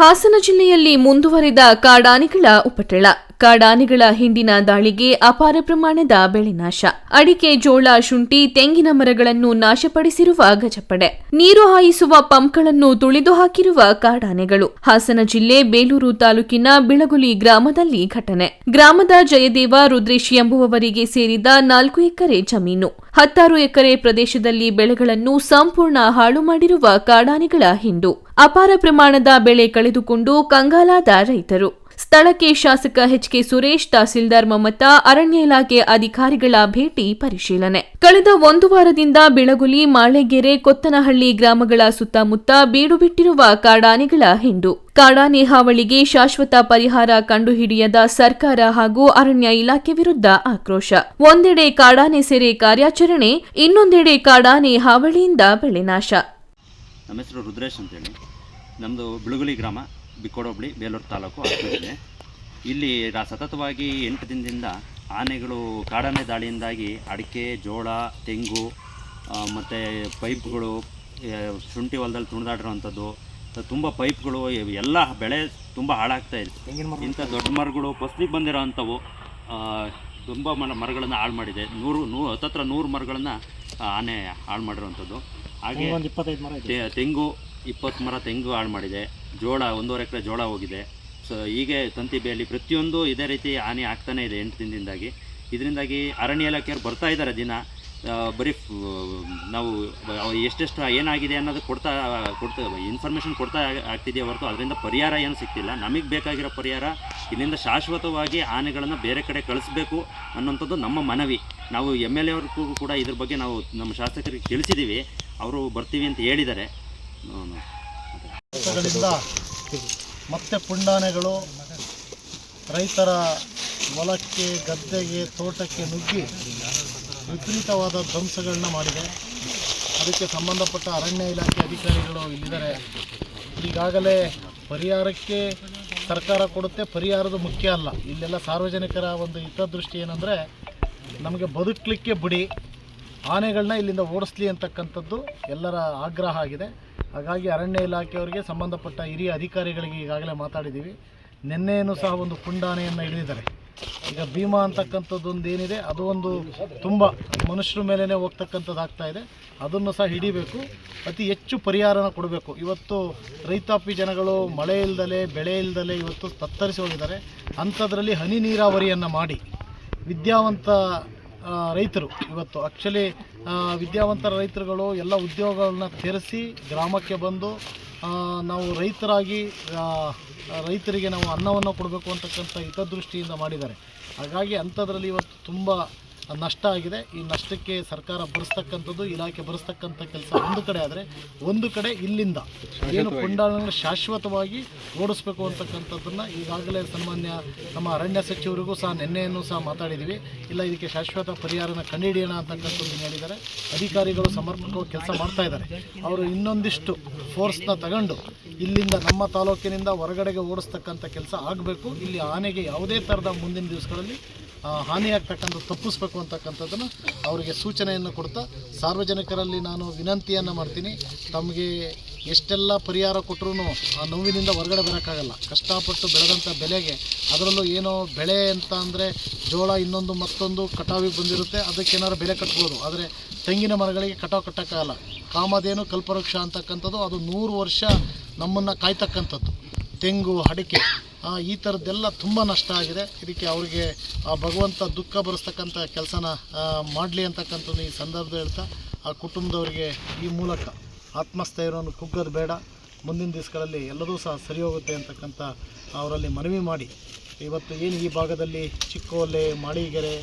ಹಾಸನ ಜಿಲ್ಲೆಯಲ್ಲಿ ಮುಂದುವರಿದ ಕಾಡಾನೆಗಳ ಉಪಟಳ. ಕಾಡಾನೆಗಳ ಹಿಂದಿನ ದಾಳಿಗೆ ಅಪಾರ ಪ್ರಮಾಣದ ಬೆಳೆ ನಾಶ. ಅಡಿಕೆ, ಜೋಳ, ಶುಂಠಿ, ತೆಂಗಿನ ಮರಗಳನ್ನು ನಾಶಪಡಿಸಿರುವ ಗಜಪಡೆ. ನೀರು ಹಾಯಿಸುವ ಪಂಪ್ಗಳನ್ನು ತುಳಿದು ಹಾಕಿರುವ ಕಾಡಾನೆಗಳು. ಹಾಸನ ಜಿಲ್ಲೆ ಬೇಲೂರು ತಾಲೂಕಿನ ಬಿಳಗುಲಿ ಗ್ರಾಮದಲ್ಲಿ ಘಟನೆ. ಗ್ರಾಮದ ಜಯದೇವ ರುದ್ರೇಶ್ ಎಂಬುವವರಿಗೆ ಸೇರಿದ ನಾಲ್ಕು ಎಕರೆ ಜಮೀನು. ಹತ್ತಾರು ಎಕರೆ ಪ್ರದೇಶದಲ್ಲಿ ಬೆಳೆಗಳನ್ನು ಸಂಪೂರ್ಣ ಹಾಳು ಮಾಡಿರುವ ಕಾಡಾನೆಗಳ ಹಿಂಡು. ಅಪಾರ ಪ್ರಮಾಣದ ಬೆಳೆ ಕಳೆದುಕೊಂಡು ಕಂಗಾಲಾದ ರೈತರು. ಸ್ಥಳಕ್ಕೆ ಶಾಸಕ ಎಚ್ಕೆ ಸುರೇಶ್, ತಹಸೀಲ್ದಾರ್ ಮಮತಾ, ಅರಣ್ಯ ಇಲಾಖೆ ಅಧಿಕಾರಿಗಳ ಭೇಟಿ ಪರಿಶೀಲನೆ. ಕಳೆದ ಒಂದು ವಾರದಿಂದ ಬಿಳಗುಲಿ, ಮಾಳೆಗೆರೆ, ಕೊತ್ತನಹಳ್ಳಿ ಗ್ರಾಮಗಳ ಸುತ್ತಮುತ್ತ ಬೀಡುಬಿಟ್ಟಿರುವ ಕಾಡಾನೆಗಳ ಹಿಂಡು. ಕಾಡಾನೆ ಹಾವಳಿಗೆ ಶಾಶ್ವತ ಪರಿಹಾರ ಕಂಡುಹಿಡಿಯದ ಸರ್ಕಾರ ಹಾಗೂ ಅರಣ್ಯ ಇಲಾಖೆ ವಿರುದ್ಧ ಆಕ್ರೋಶ. ಒಂದೆಡೆ ಕಾಡಾನೆ ಸೆರೆ ಕಾರ್ಯಾಚರಣೆ, ಇನ್ನೊಂದೆಡೆ ಕಾಡಾನೆ ಹಾವಳಿಯಿಂದ ಬೆಳೆ ನಾಶ. ನಮ್ಮ ಹೆಸರು ರುದ್ರೇಶ್ ಅಂತೇಳಿ. ನಮ್ಮದು ಬಿಳುಗುಲಿ ಗ್ರಾಮ, ಬಿಕ್ಕೋಡೊಬ್ಳಿ, ಬೇಲೂರು ತಾಲೂಕು ಆಗ್ತಿದೆ ಇಲ್ಲಿ ರಾ, ಸತತವಾಗಿ ಎಂಟು ದಿನದಿಂದ ಆನೆಗಳು ಕಾಡಾನೆ ದಾಳಿಯಿಂದಾಗಿ ಅಡಿಕೆ, ಜೋಳ, ತೆಂಗು ಮತ್ತು ಪೈಪ್ಗಳು ಶುಂಠಿ ಹೊಲದಲ್ಲಿ ತುಣಿದಾಡಿರೋವಂಥದ್ದು ತುಂಬ ಪೈಪ್ಗಳು ಎಲ್ಲ ಬೆಳೆ ತುಂಬ ಹಾಳಾಗ್ತಾ ಇದೆ. ಇಂಥ ದೊಡ್ಡ ಮರಗಳು ಫಸ್ಲಿಗೆ ಬಂದಿರೋ ಅಂಥವು ತುಂಬ ಮರ ಮರಗಳನ್ನು ಹಾಳು ಮಾಡಿದೆ. ನೂರು ನೂ ಹತ್ತತ್ರ ನೂರು ಮರಗಳನ್ನು ಆನೆ ಹಾಳು ಮಾಡಿರೋವಂಥದ್ದು ಹಾಗೆ ಇಪ್ಪತ್ತೈದು ಮರ ತೆಂಗು ಇಪ್ಪತ್ತು ಮರ ತೆಂಗು ಹಾಳು ಮಾಡಿದೆ. ಜೋಳ ಒಂದೂವರೆ ಎಕರೆ ಜೋಳ ಹೋಗಿದೆ. ಸೊ ಹೀಗೆ ತಂತಿ ಬೇಲಿ ಪ್ರತಿಯೊಂದು ಇದೇ ರೀತಿ ಹಾನಿ ಆಗ್ತಾನೇ ಇದೆ ಎಂಟು ದಿನದಿಂದಾಗಿ. ಇದರಿಂದಾಗಿ ಅರಣ್ಯ ಇಲಾಖೆಯವರು ಬರ್ತಾ ಇದ್ದಾರೆ ದಿನ. ಬರೀ ನಾವು ಎಷ್ಟೆಷ್ಟು ಏನಾಗಿದೆ ಅನ್ನೋದು ಕೊಡ್ತಾ ಕೊಡ್ತಾ ಇನ್ಫಾರ್ಮೇಷನ್ ಕೊಡ್ತಾ ಆಗ್ತಿದೆಯಾ ಹೊರತು ಅದರಿಂದ ಪರಿಹಾರ ಏನು ಸಿಗ್ತಿಲ್ಲ. ನಮಗೆ ಬೇಕಾಗಿರೋ ಪರಿಹಾರ, ಇಲ್ಲಿಂದ ಶಾಶ್ವತವಾಗಿ ಆನೆಗಳನ್ನು ಬೇರೆ ಕಡೆ ಕಳಿಸ್ಬೇಕು ಅನ್ನೋಂಥದ್ದು ನಮ್ಮ ಮನವಿ. ನಾವು ಎಂ ಎಲ್ ಕೂಡ ಇದ್ರ ಬಗ್ಗೆ ನಾವು ನಮ್ಮ ಶಾಸಕರಿಗೆ ತಿಳಿಸಿದ್ದೀವಿ ಅವರು ಬರ್ತೀವಿ ಅಂತ ಹೇಳಿದ್ದಾರೆ. ಮತ್ತೆ ಪುಂಡಾನೆಗಳು ರೈತರ ಹೊಲಕ್ಕೆ, ಗದ್ದೆಗೆ, ತೋಟಕ್ಕೆ ನುಗ್ಗಿ ವಿಪರೀತವಾದ ಧ್ವಂಸಗಳನ್ನ ಮಾಡಿದೆ. ಅದಕ್ಕೆ ಸಂಬಂಧಪಟ್ಟ ಅರಣ್ಯ ಇಲಾಖೆ ಅಧಿಕಾರಿಗಳು ಇಲ್ಲಿದ್ದಾರೆ. ಈಗಾಗಲೇ ಪರಿಹಾರಕ್ಕೆ ಸರ್ಕಾರ ಕೊಡುತ್ತೆ. ಪರಿಹಾರದ ಮುಖ್ಯ ಅಲ್ಲ. ಇಲ್ಲೆಲ್ಲ ಸಾರ್ವಜನಿಕರ ಒಂದು ಹಿತದೃಷ್ಟಿ ಏನಂದರೆ, ನಮಗೆ ಬದುಕಲಿಕ್ಕೆ ಬಿಡಿ. ಆನೆಗಳನ್ನ ಇಲ್ಲಿಂದ ಓಡಿಸ್ಲಿ ಅಂತಕ್ಕಂಥದ್ದು ಎಲ್ಲರ ಆಗ್ರಹ ಆಗಿದೆ. ಹಾಗಾಗಿ ಅರಣ್ಯ ಇಲಾಖೆಯವರಿಗೆ ಸಂಬಂಧಪಟ್ಟ ಹಿರಿಯ ಅಧಿಕಾರಿಗಳಿಗೆ ಈಗಾಗಲೇ ಮಾತಾಡಿದ್ದೀವಿ. ನಿನ್ನೆಯೂ ಸಹ ಒಂದು ಪುಂಡಾನೆಯನ್ನು ಹಿಡಿದಿದ್ದಾರೆ. ಈಗ ಭೀಮಾ ಅಂತಕ್ಕಂಥದ್ದೊಂದು ಏನಿದೆ ಅದು ಒಂದು ತುಂಬ ಮನುಷ್ಯರ ಮೇಲೇ ಹೋಗ್ತಕ್ಕಂಥದ್ದು ಆಗ್ತಾ ಇದೆ. ಅದನ್ನು ಸಹ ಹಿಡಿಬೇಕು. ಅತಿ ಹೆಚ್ಚು ಪರಿಹಾರನ ಕೊಡಬೇಕು. ಇವತ್ತು ರೈತಾಪಿ ಜನಗಳು ಮಳೆ ಇಲ್ದಲೆ, ಬೆಳೆ ಇಲ್ದಲೆ ಇವತ್ತು ತತ್ತರಿಸಿ ಹೋಗಿದ್ದಾರೆ. ಅಂಥದ್ರಲ್ಲಿ ಹನಿ ನೀರಾವರಿಯನ್ನು ಮಾಡಿ. ವಿದ್ಯಾವಂತ ರೈತರು ಇವತ್ತು. ಆ್ಯಕ್ಚುಲಿ ವಿದ್ಯಾವಂತರ ರೈತರುಗಳು ಎಲ್ಲ ಉದ್ಯೋಗಗಳನ್ನ ತೆರೆಸಿ ಗ್ರಾಮಕ್ಕೆ ಬಂದು ನಾವು ರೈತರಾಗಿ ರೈತರಿಗೆ ನಾವು ಅನ್ನವನ್ನು ಕೊಡಬೇಕು ಅಂತಕ್ಕಂಥ ಹಿತದೃಷ್ಟಿಯಿಂದ ಮಾಡಿದ್ದಾರೆ. ಹಾಗಾಗಿ ಅಂಥದ್ರಲ್ಲಿ ಇವತ್ತು ತುಂಬ ನಷ್ಟ ಆಗಿದೆ. ಈ ನಷ್ಟಕ್ಕೆ ಸರ್ಕಾರ ಭರಿಸ್ತಕ್ಕಂಥದ್ದು ಇಲಾಖೆ ಭರಿಸ್ತಕ್ಕಂಥ ಕೆಲಸ ಒಂದು ಕಡೆ ಆದರೆ ಒಂದು ಕಡೆ ಇಲ್ಲಿಂದ. ಏನು ಕೊಂಡಾಳನ್ನು ಶಾಶ್ವತವಾಗಿ ಓಡಿಸ್ಬೇಕು ಅಂತಕ್ಕಂಥದ್ದನ್ನು ಈಗಾಗಲೇ ಸನ್ಮಾನ್ಯ ನಮ್ಮ ಅರಣ್ಯ ಸಚಿವರಿಗೂ ಸಹ ನಿನ್ನೆಯನ್ನು ಸಹ ಮಾತಾಡಿದ್ದೀವಿ ಇಲ್ಲ ಇದಕ್ಕೆ ಶಾಶ್ವತ ಪರಿಹಾರನ ಕಂಡುಹಿಡಿಯೋಣ ಅಂತಕ್ಕಂಥದ್ದು ಹೇಳಿದ್ದಾರೆ. ಅಧಿಕಾರಿಗಳು ಸಮರ್ಪಕವಾಗಿ ಕೆಲಸ ಮಾಡ್ತಾ ಇದ್ದಾರೆ. ಅವರು ಇನ್ನೊಂದಿಷ್ಟು ಫೋರ್ಸ್ನ ತಗೊಂಡು ಇಲ್ಲಿಂದ ನಮ್ಮ ತಾಲೂಕಿನಿಂದ ಹೊರಗಡೆಗೆ ಓಡಿಸ್ತಕ್ಕಂಥ ಕೆಲಸ ಆಗಬೇಕು. ಇಲ್ಲಿ ಆನೆಗೆ ಯಾವುದೇ ಥರದ ಮುಂದಿನ ದಿವಸಗಳಲ್ಲಿ ಹಾನಿಯಾಗ್ತಕ್ಕಂಥ, ತಪ್ಪಿಸ್ಬೇಕು ಅಂತಕ್ಕಂಥದ್ದನ್ನು ಅವರಿಗೆ ಸೂಚನೆಯನ್ನು ಕೊಡ್ತಾ, ಸಾರ್ವಜನಿಕರಲ್ಲಿ ನಾನು ವಿನಂತಿಯನ್ನು ಮಾಡ್ತೀನಿ. ತಮಗೆ ಎಷ್ಟೆಲ್ಲ ಪರಿಹಾರ ಕೊಟ್ಟರು ಆ ನೋವಿನಿಂದ ಹೊರಗಡೆ ಬರೋಕ್ಕಾಗಲ್ಲ. ಕಷ್ಟಪಟ್ಟು ಬೆಳೆದಂಥ ಬೆಲೆಗೆ ಅದರಲ್ಲೂ ಏನೋ ಬೆಳೆ ಅಂತ ಅಂದರೆ ಜೋಳ ಇನ್ನೊಂದು ಮತ್ತೊಂದು ಕಟಾವಿಗೆ ಬಂದಿರುತ್ತೆ, ಅದಕ್ಕೆ ಏನಾದ್ರು ಬೆಲೆ ಕಟ್ಬೋದು. ಆದರೆ ತೆಂಗಿನ ಮರಗಳಿಗೆ ಕಟಾವು ಕಟ್ಟೋಕ್ಕಾಗಲ್ಲ. ಕಾಮಧೇನು ಕಲ್ಪವೃಕ್ಷ ಅಂತಕ್ಕಂಥದ್ದು, ಅದು ನೂರು ವರ್ಷ ನಮ್ಮನ್ನು ಕಾಯ್ತಕ್ಕಂಥದ್ದು. ತೆಂಗು, ಅಡಿಕೆ ಈ ಥರದ್ದೆಲ್ಲ ತುಂಬ ನಷ್ಟ ಆಗಿದೆ. ಇದಕ್ಕೆ ಅವರಿಗೆ ಆ ಭಗವಂತ ದುಃಖ ಬರೆಸ್ತಕ್ಕಂಥ ಕೆಲಸನ ಮಾಡಲಿ ಅಂತಕ್ಕಂಥದ್ದು ಈ ಸಂದರ್ಭ ಹೇಳ್ತಾ ಆ ಕುಟುಂಬದವರಿಗೆ ಈ ಮೂಲಕ ಆತ್ಮಸ್ಥೈರ್ಯವನ್ನು ಕುಗ್ಗೋದು ಬೇಡ. ಮುಂದಿನ ದಿವಸಗಳಲ್ಲಿ ಎಲ್ಲದೂ ಸಹ ಸರಿ ಹೋಗುತ್ತೆ ಅಂತಕ್ಕಂಥ ಅವರಲ್ಲಿ ಮನವಿ ಮಾಡಿ. ಇವತ್ತು ಏನು ಈ ಭಾಗದಲ್ಲಿ ಚಿಕ್ಕೋಲೆ ಮಾಳಿಗೆರೆ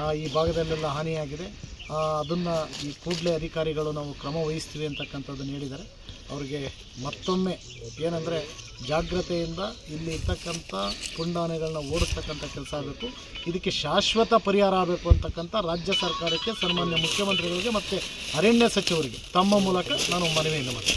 ಆ, ಈ ಭಾಗದಲ್ಲೆಲ್ಲ ಹಾನಿಯಾಗಿದೆ. ಅದನ್ನು ಈ ಕೂಡಲೇ ಅಧಿಕಾರಿಗಳು ನಾವು ಕ್ರಮ ವಹಿಸ್ತೀವಿ ಅಂತಕ್ಕಂಥದ್ದನ್ನು ಹೇಳಿದ್ದಾರೆ ಅವರಿಗೆ ಮತ್ತೊಮ್ಮೆ ಏನಂದರೆ ಜಾಗ್ರತೆಯಿಂದ ಇಲ್ಲಿ ಇರ್ತಕ್ಕಂಥ ಪುಂಡಾನೆಗಳನ್ನ ಓಡಿಸ್ತಕ್ಕಂಥ ಕೆಲಸ ಆಗಬೇಕು. ಇದಕ್ಕೆ ಶಾಶ್ವತ ಪರಿಹಾರ ಆಗಬೇಕು ಅಂತಕ್ಕಂಥ ರಾಜ್ಯ ಸರ್ಕಾರಕ್ಕೆ ಸನ್ಮಾನ್ಯ ಮುಖ್ಯಮಂತ್ರಿಗಳಿಗೆ ಮತ್ತು ಅರಣ್ಯ ಸಚಿವರಿಗೆ ತಮ್ಮ ಮೂಲಕ ನಾನು ಮನವಿಯನ್ನು ಮಾಡ್ತೀನಿ.